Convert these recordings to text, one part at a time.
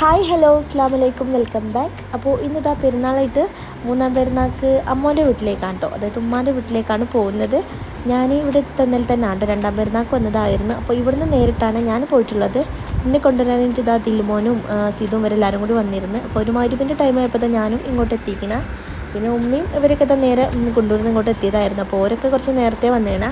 Hi hello അസ്ലാം വലൈക്കും welcome back അപ്പോൾ ഇന്നിതാ പെരുന്നാളായിട്ട് മൂന്നാം പെരുന്നാൾക്ക് അമ്മോന്റെ വീട്ടിലേക്കാണ് കേട്ടോ അതായത് ഉമ്മാന്റെ വീട്ടിലേക്കാണ് പോകുന്നത്. ഞാൻ ഇവിടെ തന്നെ തന്നെയാണ് രണ്ടാം പെരുന്നാൾക്ക് വന്നതായിരുന്നു. അപ്പോൾ ഇവിടുന്ന് നേരിട്ടാണ് ഞാൻ പോയിട്ടുള്ളത്. എന്നെ കൊണ്ടുവരാനായിട്ട് ഇതാ ദിൽമോനും സീതും ഇവരെല്ലാവരും കൂടി വന്നിരുന്നു. അപ്പോൾ ഒരു മരുവിന്റെ ടൈം ആയപ്പോൾ ഞാനും ഇങ്ങോട്ട് എത്തിക്കണം. പിന്നെ ഉമ്മയും ഇവരൊക്കെ തന്നെ നേരെ കൊണ്ടുവരുന്ന ഇങ്ങോട്ട് എത്തിയതായിരുന്നു. അപ്പോൾ ഓരൊക്കെ കുറച്ച് നേരത്തെ വന്നേണ.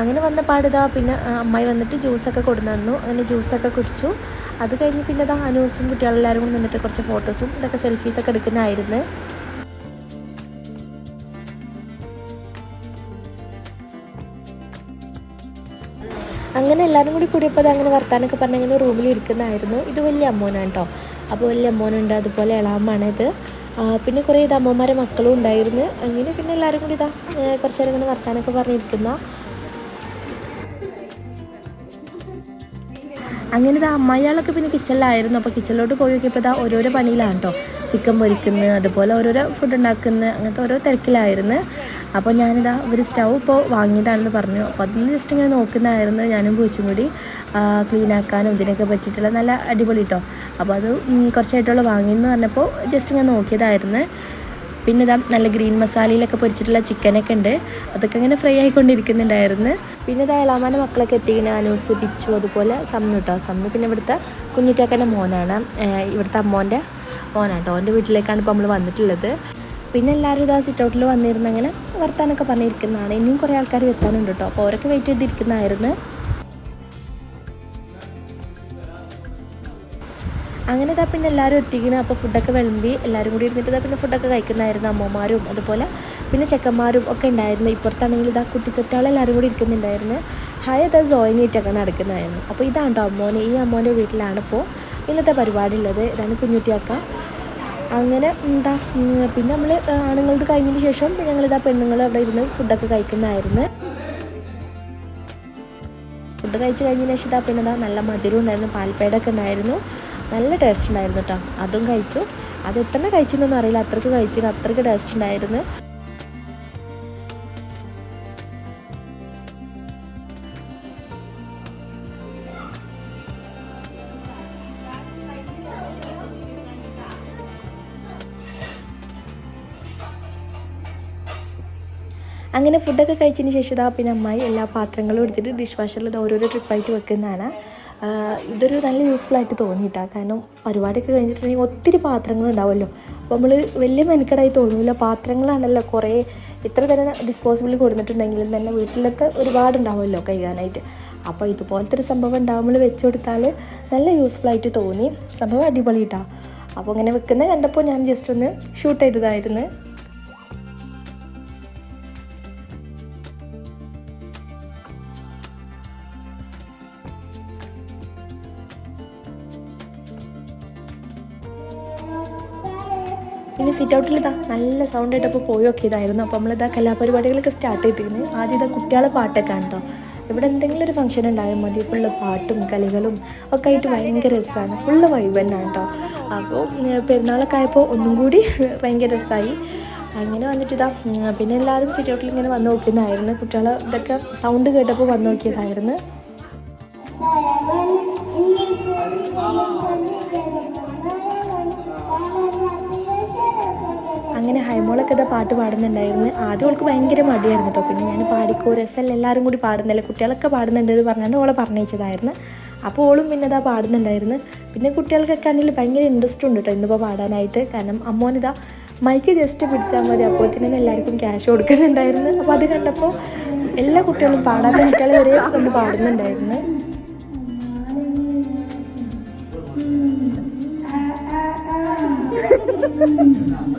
അങ്ങനെ വന്ന പാടിതാ പിന്നെ അമ്മായി വന്നിട്ട് ജ്യൂസൊക്കെ കൊണ്ടു തന്നു അങ്ങനെ ജ്യൂസൊക്കെ കുടിച്ചു. അത് കഴിഞ്ഞ് പിന്നെ ഇതാ അനൂസും കുട്ടികളെല്ലാവരും കൂടി നിന്നിട്ട് കുറച്ച് ഫോട്ടോസും ഇതൊക്കെ സെൽഫീസൊക്കെ എടുക്കുന്നതായിരുന്നു. അങ്ങനെ എല്ലാവരും കൂടി കൂടിയപ്പോൾ അത് അങ്ങനെ വർത്താനൊക്കെ പറഞ്ഞ് അങ്ങനെ റൂമിൽ ഇരിക്കുന്നതായിരുന്നു. ഇത് വലിയ അമ്മോനാണ് കേട്ടോ അപ്പോൾ വലിയ അമ്മോനുണ്ട്. അതുപോലെ ഇളാമാണ് ഇത്. പിന്നെ കുറേ ഇത് അമ്മമാരെ മക്കളും ഉണ്ടായിരുന്നു. അങ്ങനെ പിന്നെ എല്ലാവരും കൂടി ഇതാ കുറച്ചേരം ഇങ്ങനെ വർത്താനൊക്കെ പറഞ്ഞിരിക്കുന്ന അങ്ങനെ ഇതാ അമ്മായികളൊക്കെ പിന്നെ കിച്ചണിലായിരുന്നു. അപ്പോൾ കിച്ചണിലോട്ട് പോയി നോക്കിയപ്പോൾ ഇതാ ഓരോരോ പണിയിലാണ് കേട്ടോ ചിക്കൻ പൊരിക്കുന്നത് അതുപോലെ ഓരോരോ ഫുഡ് ഉണ്ടാക്കുന്നത് അങ്ങനത്തെ ഓരോ തിരക്കിലായിരുന്നു. അപ്പോൾ ഞാനിതാ ഒരു സ്റ്റൗ ഇപ്പോൾ വാങ്ങിയതാണെന്ന് പറഞ്ഞു. അപ്പോൾ അതിന് ജസ്റ്റ് ഇങ്ങനെ നോക്കുന്നതായിരുന്നു ഞാനും പൂച്ചും കൂടി. ക്ലീനാക്കാനും ഇതിനൊക്കെ പറ്റിയിട്ടുള്ള നല്ല അടിപൊളി കേട്ടോ അപ്പോൾ അത് കുറച്ചായിട്ടുള്ള വാങ്ങിയെന്ന് പറഞ്ഞപ്പോൾ ജസ്റ്റ് ഇങ്ങനെ നോക്കിയതായിരുന്നു. പിന്നെ ഇതാ നല്ല ഗ്രീൻ മസാലയിലൊക്കെ പൊരിച്ചിട്ടുള്ള ചിക്കനൊക്കെ ഉണ്ട്. അതൊക്കെ ഇങ്ങനെ ഫ്രൈ ആയിക്കൊണ്ടിരിക്കുന്നുണ്ടായിരുന്നു. പിന്നെ ഇതാ ഇളാമാന്റെ മക്കളൊക്കെ എത്തിക്കുന്ന അനൂസ് പിച്ചു അതുപോലെ സമ്മു കേട്ടോ സമ്മു പിന്നെ ഇവിടുത്തെ കുഞ്ഞിറ്റാക്കന്റെ മോനാണ്. ഇവിടുത്തെ അമ്മോന്റെ മോനാണ് കേട്ടോ അവന്റെ വീട്ടിലേക്കാണ് ഇപ്പോൾ നമ്മൾ വന്നിട്ടുള്ളത്. പിന്നെ എല്ലാവരും ഇതാ സിറ്റ് ഔട്ടിൽ വന്നിരുന്നങ്ങനെ വർത്താനൊക്കെ പറഞ്ഞിരിക്കുന്നതാണ്. ഇനിയും കുറേ ആൾക്കാർ എത്താനുണ്ട് കേട്ടോ അപ്പോൾ അവരൊക്കെ വെയിറ്റ് ചെയ്തിരിക്കുന്നതായിരുന്നു. അങ്ങനെ ഇതാ പിന്നെ എല്ലാവരും എത്തിക്കണം അപ്പോൾ ഫുഡൊക്കെ വിളമ്പി എല്ലാവരും കൂടി ഇരുന്നിട്ട് ഇതാ പിന്നെ ഫുഡൊക്കെ കഴിക്കുന്നതായിരുന്നു അമ്മമാരും അതുപോലെ പിന്നെ ചെക്കന്മാരും ഒക്കെ ഉണ്ടായിരുന്നു. ഇപ്പുറത്താണെങ്കിൽ ഇതാ കുട്ടി സെറ്റാൾ എല്ലാവരും കൂടി ഇരിക്കുന്നുണ്ടായിരുന്നു. ഹായ് ഇതാ ജോയിനായിട്ടൊക്കെ നടക്കുന്നതായിരുന്നു. അപ്പോൾ ഇതാണ് കേട്ടോ അമ്മോനെ? ഈ അമ്മോന്റെ വീട്ടിലാണ് ഇപ്പോൾ ഇന്നത്തെ പരിപാടി ഉള്ളത് ഇതാണ് കുഞ്ഞുട്ടിയാക്ക. അങ്ങനെ എന്താ പിന്നെ നമ്മൾ ആണുങ്ങളത് കഴിഞ്ഞതിന് ശേഷം പിന്നെ ഞങ്ങളിതാ പെണ്ണുങ്ങൾ അവിടെ ഇരുന്ന് ഫുഡൊക്കെ കഴിക്കുന്നതായിരുന്നു. ഫുഡ് കഴിച്ച് കഴിഞ്ഞതിന് ശേഷം ഇതാ പിന്നെ നല്ല മധുരം ഉണ്ടായിരുന്നു. പാൽപ്പേടൊക്കെ ഉണ്ടായിരുന്നു. നല്ല ടേസ്റ്റ് ഉണ്ടായിരുന്നു കേട്ടോ അതും കഴിച്ചു. അത് എത്ര കഴിച്ചെന്നൊന്നും അറിയില്ല. അത്രയ്ക്ക് കഴിച്ചു. അത്രയ്ക്ക് ടേസ്റ്റ് ഉണ്ടായിരുന്നു. അങ്ങനെ ഫുഡൊക്കെ കഴിച്ചതിന് ശേഷം ഇതാ പിന്നെ അമ്മായി എല്ലാ പാത്രങ്ങളും എടുത്തിട്ട് ഡിഷ് വാഷറിൽ ഇത് ഓരോരോ ട്രിപ്പായിട്ട് വെക്കുന്നതാണ്. ഇതൊരു നല്ല യൂസ്ഫുൾ ആയിട്ട് തോന്നിയിട്ടാണ് കാരണം പരിപാടിയൊക്കെ കഴിഞ്ഞിട്ടുണ്ടെങ്കിൽ ഒത്തിരി പാത്രങ്ങൾ ഉണ്ടാവുമല്ലോ അപ്പോൾ നമ്മൾ വലിയ മെനക്കെടായി തോന്നില്ല പാത്രങ്ങളാണല്ലോ കുറേ ഇത്ര തരം ഡിസ്പോസിബിൾ കൊടുത്തിട്ടുണ്ടെങ്കിലും തന്നെ വീട്ടിലൊക്കെ ഒരുപാടുണ്ടാവുമല്ലോ കഴുകാനായിട്ട്. അപ്പോൾ ഇതുപോലത്തെ ഒരു സംഭവം ഉണ്ടാവുമ്പോൾ വെച്ച് കൊടുത്താൽ നല്ല യൂസ്ഫുൾ ആയിട്ട് തോന്നി. സംഭവം അടിപൊളിയിട്ടാ. അപ്പോൾ അങ്ങനെ വെക്കുന്നത് കണ്ടപ്പോൾ ഞാൻ ജസ്റ്റ് ഒന്ന് ഷൂട്ട് ചെയ്തതായിരുന്നു. സിറ്റ് ഔട്ടിൽ ഇതാ നല്ല സൗണ്ട് ആയിട്ടപ്പോൾ പോയൊക്കെ ഇതായിരുന്നു അപ്പോൾ നമ്മൾ ഇതാ കലാപരിപാടികളൊക്കെ സ്റ്റാർട്ട് ചെയ്തിരുന്നു. ആദ്യം ഇതാ കുട്ടികളെ പാട്ടൊക്കെ ആണ് കേട്ടോ ഇവിടെ എന്തെങ്കിലും ഒരു ഫംഗ്ഷൻ ഉണ്ടായാൽ മതി. ഫുള്ള് പാട്ടും കളികളും ഒക്കെ ആയിട്ട് ഭയങ്കര രസമാണ് ഫുള്ള് വൈബ് തന്നെയാണ് കേട്ടോ അപ്പോൾ പെരുന്നാളൊക്കെ ആയപ്പോൾ ഒന്നും കൂടി ഭയങ്കര രസമായി അങ്ങനെ വന്നിട്ട് ഇതാ പിന്നെ എല്ലാവരും സിറ്റ് ഔട്ടിൽ ഇങ്ങനെ വന്ന് നോക്കുന്നതായിരുന്നു. കുട്ടികളെ ഇതൊക്കെ സൗണ്ട് കേട്ടപ്പോൾ വന്ന് നോക്കിയതായിരുന്നു. അങ്ങനെ ഹൈമോളൊക്കെ ഇതാ പാട്ട് പാടുന്നുണ്ടായിരുന്നു. ആദ്യം അവൾക്ക് ഭയങ്കര മടിയായിരുന്നു കേട്ടോ പിന്നെ ഞാൻ പാടിക്കോ രസമല്ല എല്ലാവരും കൂടി പാടുന്നില്ല കുട്ടികളൊക്കെ പാടുന്നുണ്ട് എന്ന് പറഞ്ഞാണ് ഓളെ പറഞ്ഞയച്ചതായിരുന്നു. അപ്പോൾ ഓളും പിന്നെ ഇതാ പാടുന്നുണ്ടായിരുന്നു. പിന്നെ കുട്ടികൾക്കൊക്കെ ആണെങ്കിൽ ഭയങ്കര ഇൻട്രസ്റ്റ് ഉണ്ട് കേട്ടോ ഇന്നിപ്പോൾ പാടാനായിട്ട്. കാരണം അമ്മോനിതാ മൈക്ക് ജസ്റ്റ് പിടിച്ചാൽ മതി. അപ്പോൾ തന്നെ എല്ലാവർക്കും ക്യാഷ് കൊടുക്കുന്നുണ്ടായിരുന്നു. അപ്പോൾ അത് കണ്ടപ്പോൾ എല്ലാ കുട്ടികളും പാടാത്ത കുട്ടികൾ വരെ ഒന്ന് പാടുന്നുണ്ടായിരുന്നു. Thank കൊണ്ട്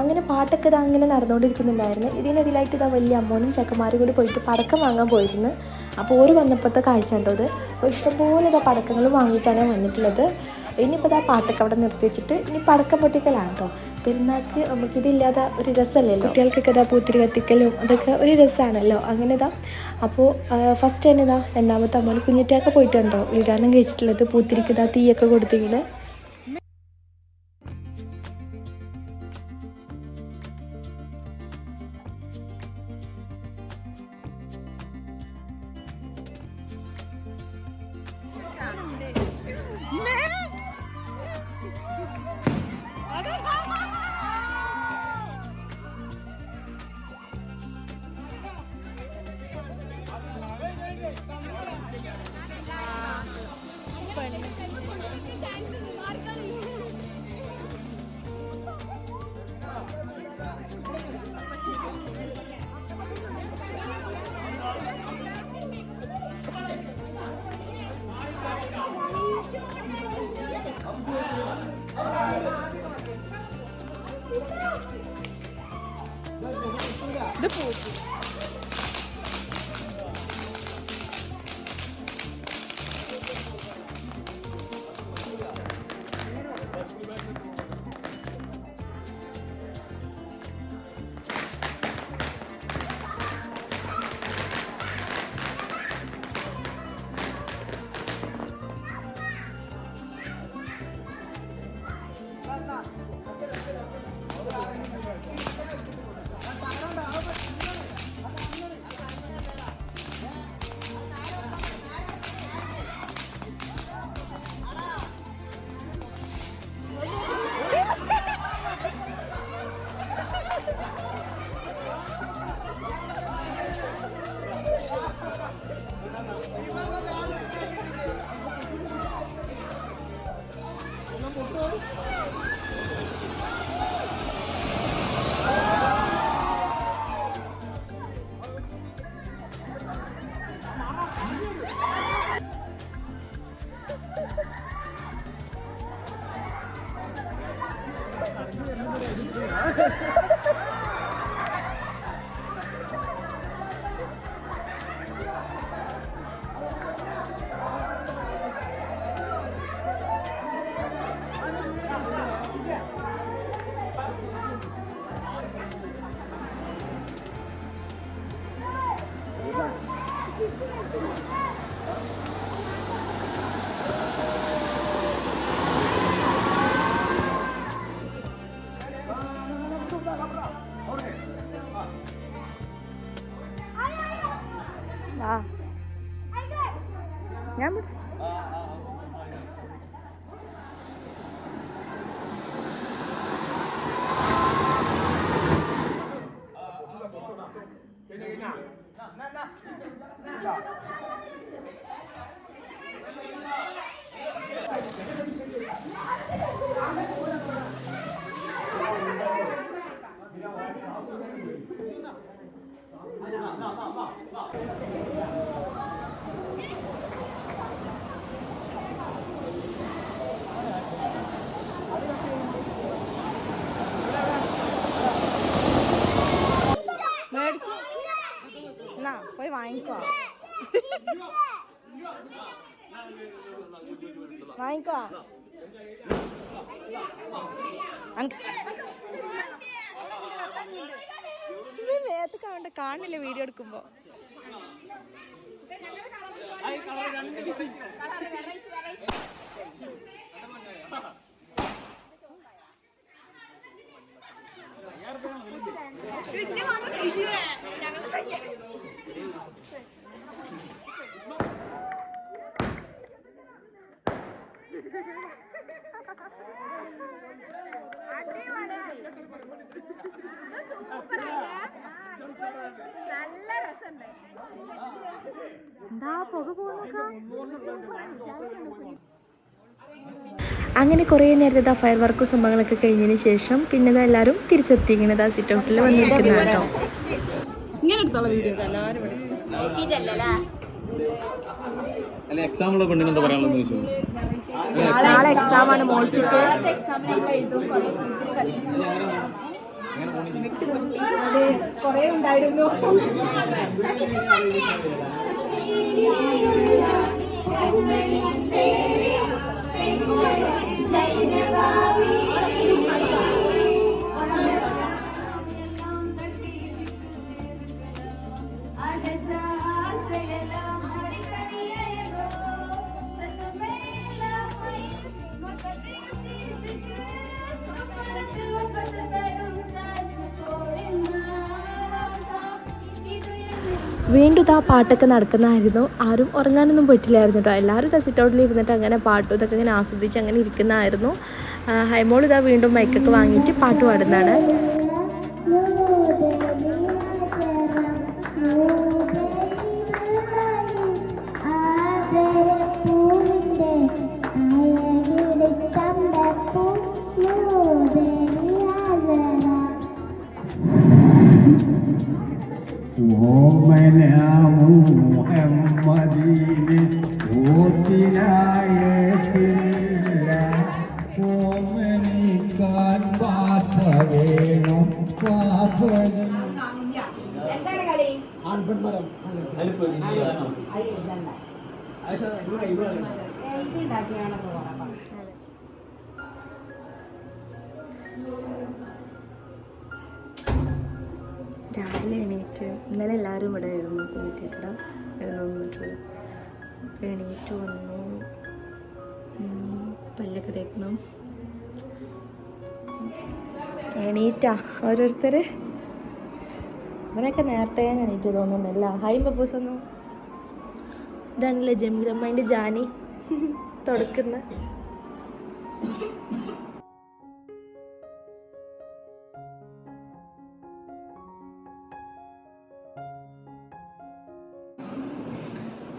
അങ്ങനെ പാട്ടൊക്കെ ഇതാ അങ്ങനെ നടന്നുകൊണ്ടിരിക്കുന്നുണ്ടായിരുന്നു. ഇതിനിടയിലായിട്ട് ഇതാ വലിയ അമ്മോനും ചെക്കന്മാരും കൂടി പോയിട്ട് പടക്കം വാങ്ങാൻ പോയിരുന്നു. അപ്പോൾ ഓര് വന്നപ്പോഴത്തെ കാഴ്ച ഉണ്ടോ ഇത്? അപ്പോൾ ഇഷ്ടംപോലെ ഇതാ പടക്കങ്ങൾ വാങ്ങിയിട്ടാണ് വന്നിട്ടുള്ളത്. ഇനിയിപ്പോൾ ഇതാ പാട്ടൊക്കെ അവിടെ നിർത്തി വെച്ചിട്ട് ഇനി പടക്കം പൊട്ടിക്കലാണ് കേട്ടോ. പെരുന്നാൾക്ക് നമുക്കിതില്ലാതെ ഒരു രസമല്ലല്ലോ. കുട്ടികൾക്കൊക്കെ ഇതാ പൂത്തിരി കത്തിക്കലും അതൊക്കെ ഒരു രസമാണല്ലോ അങ്ങനെ ഇതാ അപ്പോൾ ഫസ്റ്റ് തന്നെ ഇതാ രണ്ടാമത്തെ അമ്മ കുഞ്ഞിറ്റൊക്കെ പോയിട്ടുണ്ടോ? ഇടാനും കഴിച്ചിട്ടുള്ളത് പൂത്തിരിക്ക് ഇതാ തീയൊക്കെ കൊടുത്തിങ്ങനെ. До полки. ഞാൻ മേടിച്ചു എന്നാ പോയി വാങ്ങിക്കോ വാങ്ങിക്കോ നേരത്തെ കാണണ്ട കാണില്ല വീഡിയോ എടുക്കുമ്പോ അങ്ങനെ കുറേ നേരത്തെ ആ ഫയർ വർക്കും സംഭവങ്ങളൊക്കെ കഴിഞ്ഞതിന് ശേഷം പിന്നെ ദാ എല്ലാവരും തിരിച്ചെത്തിക്കണത് ആ സിറ്റ് ഔട്ടിൽ വന്നിരിക്കുന്ന കേട്ടോ. ഇങ്ങനെ എടുത്തോളാം വീഡിയോ അല്ല എക്സാം ഉള്ള പെണ്ണിന് എന്താ പറയാനുള്ളത് ചോദിച്ചു? നാളെ എക്സാം ആണ് മോൾസിക്ക്. കൊറേ ഉണ്ടായിരുന്നു. വീണ്ടും ഇതാ പാട്ടൊക്കെ നടക്കുന്നതായിരുന്നു. ആരും ഉറങ്ങാനൊന്നും പറ്റില്ലായിരുന്നു കേട്ടോ. എല്ലാവരും ഇതാ ഇരുന്നിട്ട് അങ്ങനെ പാട്ടും ഇതൊക്കെ ഇങ്ങനെ ആസ്വദിച്ച് അങ്ങനെ ഇരിക്കുന്നതായിരുന്നു. ഹൈമോൾ ഇതാ വീണ്ടും മൈക്കൊക്കെ വാങ്ങിയിട്ട് പാട്ട് പാടുന്നതാണ്. ഓമനാമുഹമ്മദീനെ ഓത്തിനായിട്ടില്ല ഓമനിക്കാൻ പാത്ത വേണം? പാപ്പനി രാവിലെ എണീറ്റ് ഇന്നലെ എല്ലാവരും ഇവിടെ ആയിരുന്നു വീട്ടിലിവിടെ നിന്നിട്ടുള്ളത് അപ്പോൾ എണീറ്റ് വന്നു. പല്ലൊക്കെ തേക്കണം എണീറ്റാ ഓരോരുത്തർ ഇവനൊക്കെ നേരത്തെ ഞാൻ എണീറ്റ് തോന്നുന്നുണ്ടല്ല ഹായ് പപ്പൂസ് ഒന്നും. ഇതാണല്ലേ ജമീലമ്മേന്റെ ജാനി. തുടക്കുന്ന.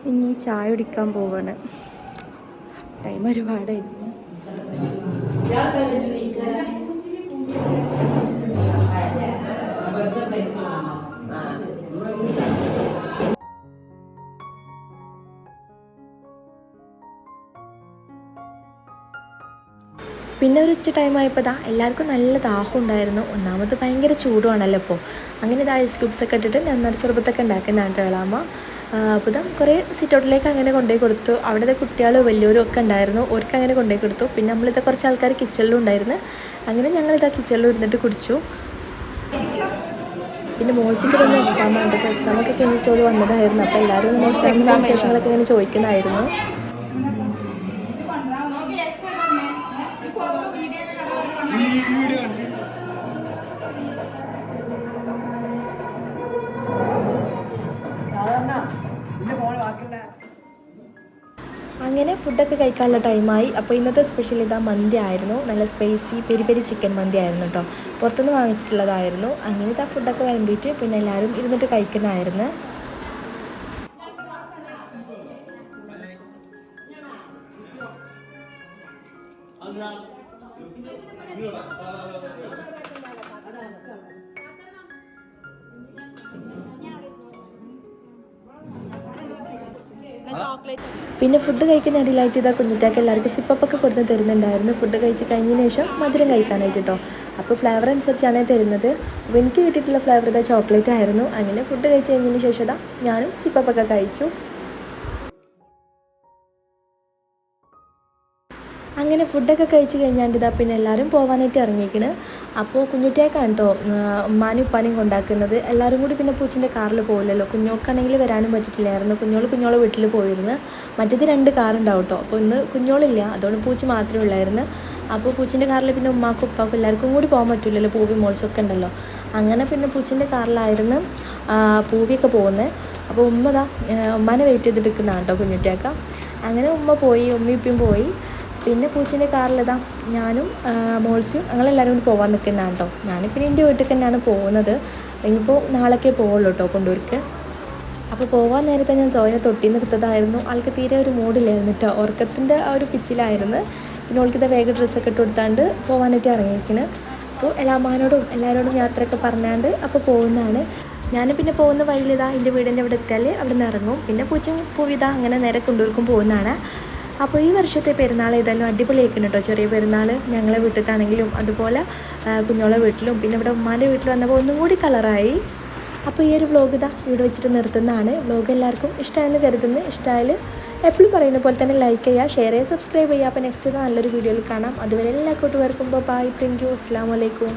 ഇനി ചായ കുടിക്കാൻ പോവാണ്. ടൈം ഒരുപാടായിരുന്നു പിന്നെ ഒരു ഉച്ച ടൈം ആയപ്പോൾ ദാ എല്ലാവർക്കും നല്ല ദാഹം ഉണ്ടായിരുന്നു. ഒന്നാമത് ഭയങ്കര ചൂടുവാണല്ലോ ഇപ്പോൾ അങ്ങനെ ഇതാ ഐസ് ക്യൂബ്സൊക്കെ ഇട്ടിട്ട് നന്നായി സർബത്തൊക്കെ ഉണ്ടാക്കുന്നതാണ് കേളാമ്മ. അപ്പോൾ ഇതാ കുറേ സിറ്റൗട്ടിലേക്ക് അങ്ങനെ കൊണ്ടുപോയി കൊടുത്തു. അവിടുത്തെ കുട്ടികൾ വലിയവരും ഒക്കെ ഉണ്ടായിരുന്നു. അവർക്ക് അങ്ങനെ കൊണ്ടുപോയി കൊടുത്തു. പിന്നെ നമ്മളിത് കുറച്ച് ആൾക്കാർ കിച്ചണിലും ഉണ്ടായിരുന്നു. അങ്ങനെ ഞങ്ങളിതാ കിച്ചണിലും ഇരുന്നിട്ട് കുടിച്ചു. പിന്നെ മോശിക്ക് തന്നെ എക്സാം ഉണ്ട് അപ്പോൾ എക്സാമൊക്കെ കഴിഞ്ഞിട്ട് വന്നതായിരുന്നു. അപ്പോൾ എല്ലാവരും എക്സാമിന്റെ വിശേഷങ്ങളൊക്കെ ഇങ്ങനെ ചോദിക്കുന്നതായിരുന്നു. ഫുഡൊക്കെ കഴിക്കാനുള്ള ടൈമായി അപ്പോൾ ഇന്നത്തെ സ്പെഷ്യൽ ഇതാ മന്തി ആയിരുന്നു. നല്ല സ്പൈസി പെരി പെരി ചിക്കൻ മന്തി ആയിരുന്നു കേട്ടോ പുറത്തുനിന്ന് വാങ്ങിച്ചിട്ടുള്ളതായിരുന്നു. അങ്ങനെ ഇതാ ഫുഡൊക്കെ വിളമ്പിയിട്ട് പിന്നെ എല്ലാവരും ഇരുന്നിട്ട് കഴിക്കുന്നതായിരുന്നു. പിന്നെ ഫുഡ് കഴിക്കുന്ന ഇടയിലായിട്ട് ഇതാ കുഞ്ഞിട്ടാക്ക എല്ലാവർക്കും സിപ്പപ്പൊക്കെ കൊടുത്ത് തരുന്നുണ്ടായിരുന്നു. ഫുഡ് കഴിച്ച് കഴിഞ്ഞതിന് ശേഷം മധുരം കഴിക്കാനായിട്ട് കേട്ടോ അപ്പോൾ ഫ്ലേവർ അനുസരിച്ചാണ് തരുന്നത്. അപ്പോൾ എനിക്ക് കിട്ടിയിട്ടുള്ള ഫ്ലേവർ ഇതാ ചോക്ലേറ്റ് ആയിരുന്നു. അങ്ങനെ ഫുഡ് കഴിച്ച് കഴിഞ്ഞതിന് ശേഷം ഞാനും സിപ്പപ്പൊക്കെ കഴിച്ചു. അങ്ങനെ ഫുഡൊക്കെ കഴിച്ച് കഴിഞ്ഞാണ്ട് ഇതാ പിന്നെ എല്ലാവരും പോകാനായിട്ട് ഇറങ്ങിയിരിക്കണ് അപ്പോൾ കുഞ്ഞുട്ടിയേക്കാണ് കേട്ടോ ഉമ്മാനും ഉപ്പാനും കൊണ്ടാക്കുന്നത്. എല്ലാവരും കൂടി പിന്നെ പൂച്ചിന്റെ കാറിൽ പോകില്ലല്ലോ കുഞ്ഞോൾക്കാണെങ്കിൽ വരാനും പറ്റിയിട്ടില്ലായിരുന്നു കുഞ്ഞോൾ കുഞ്ഞോളെ വീട്ടിൽ പോയിരുന്നു. മറ്റേത് രണ്ട് കാറുണ്ടാവും കേട്ടോ അപ്പോൾ ഇന്ന് കുഞ്ഞോളില്ല. അതുകൊണ്ട് പൂച്ച മാത്രമേ ഉള്ളായിരുന്നു. അപ്പോൾ പൂച്ചിന്റെ കാറിൽ പിന്നെ ഉമ്മാക്കും ഉപ്പാക്കും എല്ലാവർക്കും കൂടി പോകാൻ പറ്റില്ലല്ലോ പൂവി മോൾസൊക്കെ ഉണ്ടല്ലോ. അങ്ങനെ പിന്നെ പൂച്ചിന്റെ കാറിലായിരുന്നു പൂവിയൊക്കെ പോകുന്നത്. അപ്പോൾ ഉമ്മ ദാ ഉമ്മാനെ വെയിറ്റ് ചെയ്തിട്ട് നിൽക്കുന്നതാണ് കേട്ടോ കുഞ്ഞുട്ടിയൊക്കെ. അങ്ങനെ ഉമ്മ പോയി ഉമ്മയും പോയി. പിന്നെ പൂച്ചേന്റെ കാറിലിതാ ഞാനും മോൾസും ഞങ്ങളെല്ലാവരും കൂടി പോകാൻ നിൽക്കുന്നതാണ് കേട്ടോ. പിന്നെ എന്റെ വീട്ടിൽ തന്നെയാണ് പോകുന്നത്. ഇനിയിപ്പോൾ നാളേക്കേ പോവുള്ളൂ കേട്ടോ കൊണ്ടൂർക്ക്. അപ്പോൾ പോകാൻ നേരത്തെ ഞാൻ സോയിനെ തൊട്ടി നിർത്തതായിരുന്നു ആൾക്ക് തീരെ ഒരു മൂഡില്ലായിരുന്നു കേട്ടോ. ഉറക്കത്തിന്റെ ആ ഒരു പിച്ചിലായിരുന്നു. പിന്നെ ഓൾക്കിത് വേഗം ഡ്രസ്സൊക്കെ ഇട്ട് കൊടുത്താണ്ട് പോകാനായിട്ട് ഇറങ്ങിയിരിക്കുന്നത് അപ്പോൾ എല്ലാമാനോടും എല്ലാവരോടും യാത്രയൊക്കെ പറഞ്ഞാണ്ട് അപ്പോൾ പോകുന്നതാണ്. ഞാൻ പിന്നെ പോകുന്ന വഴിയിലിതാ എന്റെ വീടിന്റെ അവിടെ എത്തിയാൽ അവിടെ നിന്ന് ഇറങ്ങും. പിന്നെ പൂച്ചും പൂവിതാ അങ്ങനെ നേരെ കൊണ്ടുവർക്കും പോകുന്നതാണ്. അപ്പോൾ ഈ വർഷത്തെ പെരുന്നാൾ ഏതായാലും അടിപൊളിയാക്കണം കേട്ടോ. ചെറിയ പെരുന്നാൾ ഞങ്ങളെ വീട്ടിലാണെങ്കിലും അതുപോലെ കുഞ്ഞോളെ വീട്ടിലും പിന്നെ ഇവിടെ ഉമ്മാന്റെ വീട്ടിൽ വന്നപ്പോൾ ഒന്നും കൂടി കളറായി അപ്പോൾ ഈ ഒരു വ്ലോഗ് ഇതാ ഇവിടെ വെച്ചിട്ട് നിർത്തുന്നതാണ്. വ്ലോഗ് എല്ലാവർക്കും ഇഷ്ടമായെന്ന് കരുതുന്നു. ഇഷ്ടമായാൽ എപ്പോഴും പറയുന്ന പോലെ തന്നെ ലൈക്ക് ചെയ്യുക ഷെയർ ചെയ്യുക സബ്സ്ക്രൈബ് ചെയ്യുക. അപ്പോൾ നെക്സ്റ്റ് നല്ലൊരു വീഡിയോയിൽ കാണാം. അതുവരെ എല്ലാ കൂട്ടുകാർക്കും ബൈ താങ്ക് യു അസ്സാം വലൈക്കും